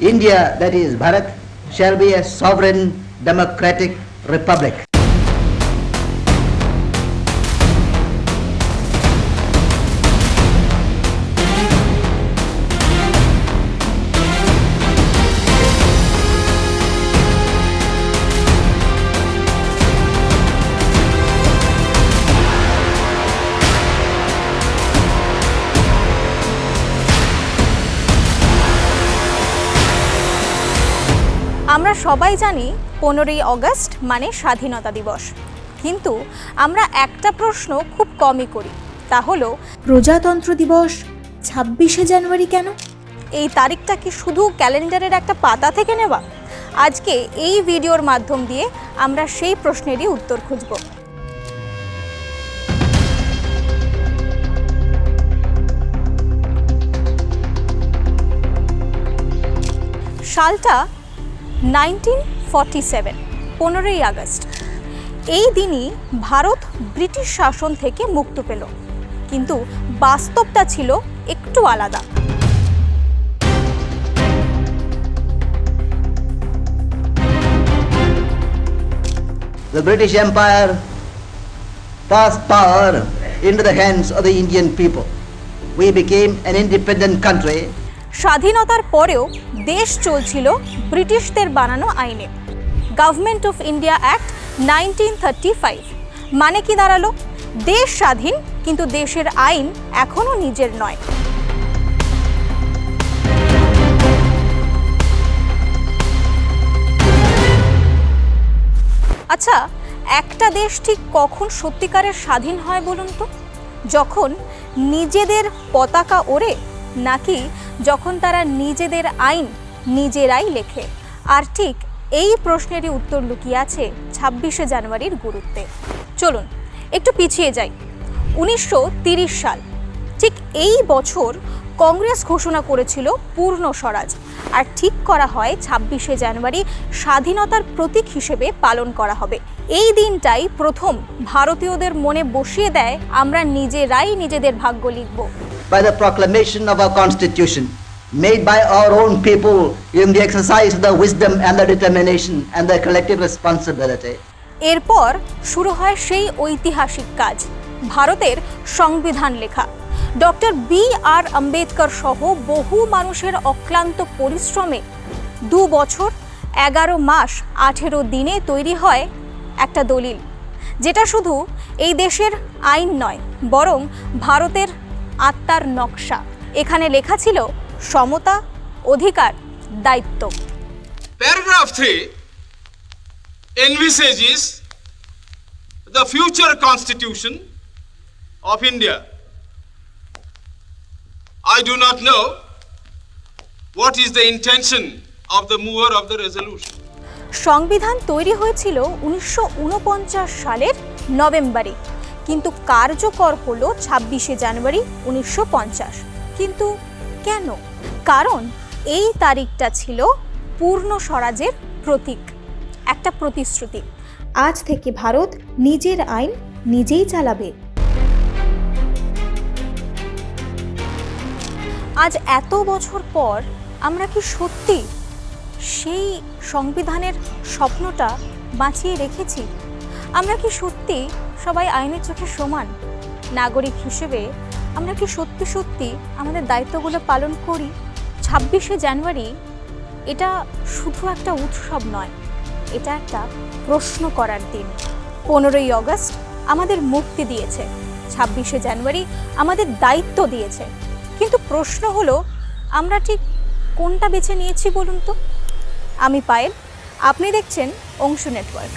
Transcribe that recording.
India, that is Bharat, shall be a sovereign democratic republic. আমরা সবাই জানি পনেরোই অগস্ট মানে স্বাধীনতা দিবস। কিন্তু আমরা একটা প্রশ্ন খুব কমই করি তা হলো প্রজাতন্ত্র দিবস ছাব্বিশে জানুয়ারি কেন? এই তারিখটা কি শুধু ক্যালেন্ডারের একটা পাতা থেকে নেওয়া? আজকে এই ভিডিওর মাধ্যম দিয়ে আমরা সেই প্রশ্নেরই উত্তর খুঁজব। সালটা নাইনটিন ফর্টি সেভেন পনেরোই আগস্ট এই দিনই ভারত ব্রিটিশ শাসন থেকে মুক্ত পেল কিন্তু বাস্তবটা ছিল একটু আলাদা The British Empire passed power into the hands of the Indian people. We became an independent country স্বাধীনতার পরেও দেশ চলছিল ব্রিটিশদের বানানো আইনে। Government of India act nineteen thirty five মানে কি দাঁড়াল? দেশ স্বাধীন, কিন্তু দেশের আইন এখনও নিজের নয়। আচ্ছা একটা দেশ ঠিক কখন সত্যিকারের স্বাধীন হয় বলুন তো? যখন নিজেদের পতাকা ওড়ে নাকি যখন তারা নিজেদের আইন নিজেরাই লেখে। আর ঠিক এই প্রশ্নেরই উত্তর লুকিয়ে আছে ছাব্বিশে জানুয়ারির গুরুত্বে। চলুন, একটু পিছিয়ে যাই। উনিশশো সাল, ঠিক এই বছর কংগ্রেস ঘোষণা করেছিল পূর্ণ স্বরাজ। আর ঠিক করা হয় ছাব্বিশে জানুয়ারি স্বাধীনতার প্রতীক হিসেবে পালন করা হবে। এই দিনটাই প্রথম ভারতীয়দের মনে বসিয়ে দেয়, আমরা নিজেরাই নিজেদের ভাগ্য লিখব। By the proclamation of our Constitution, made by our own people in the exercise of their wisdom and their determination and their collective responsibility. এরপর শুরু হয় সেই ঐতিহাসিক কাজ ভারতের সংবিধান লেখা ডক্টর বি আর আম্বেদকর সহ বহু মানুষের অক্লান্ত পরিশ্রমে দু বছর এগারো মাস আঠেরো দিনে তৈরি হয় একটা দলিল যেটা শুধু এই দেশের আইন নয় বরং ভারতের আত্মার নকশা। এখানে লেখা ছিল সমতা অধিকার দায়িত্ব। Paragraph three envisages the future constitution of India I do not know what is the intention of the mover of the resolution সংবিধান তৈরি হয়েছিল উনিশশো উনপঞ্চাশ সালের নভেম্বরে। কিন্তু কার্যকর হলো ছাব্বিশে জানুয়ারি উনিশশো পঞ্চাশ। কিন্তু কেন? কারণ এই তারিখটা ছিল পূর্ণ স্বরাজের প্রতীক, একটা প্রতিশ্রুতি। আজ থেকে ভারত নিজের আইন নিজেই চালাবে। আজ এত বছর পর আমরা কি সত্যি সেই সংবিধানের স্বপ্নটা বাঁচিয়ে রেখেছি? আমরা কি সত্যি সবাই আইনের চোখে সমান? নাগরিক হিসেবে আমরা কি সত্যি সত্যি আমাদের দায়িত্বগুলো পালন করি? ছাব্বিশে জানুয়ারি এটা শুধু একটা উৎসব নয়, এটা একটা প্রশ্ন করার দিন। পনেরোই অগস্ট আমাদের মুক্তি দিয়েছে, ছাব্বিশে জানুয়ারি আমাদের দায়িত্ব দিয়েছে। কিন্তু প্রশ্ন হলো, আমরা ঠিক কোনটা বেছে নিয়েছি বলুন তো? আমি পায়েল, আপনি দেখছেন অংশু নেটওয়ার্ক।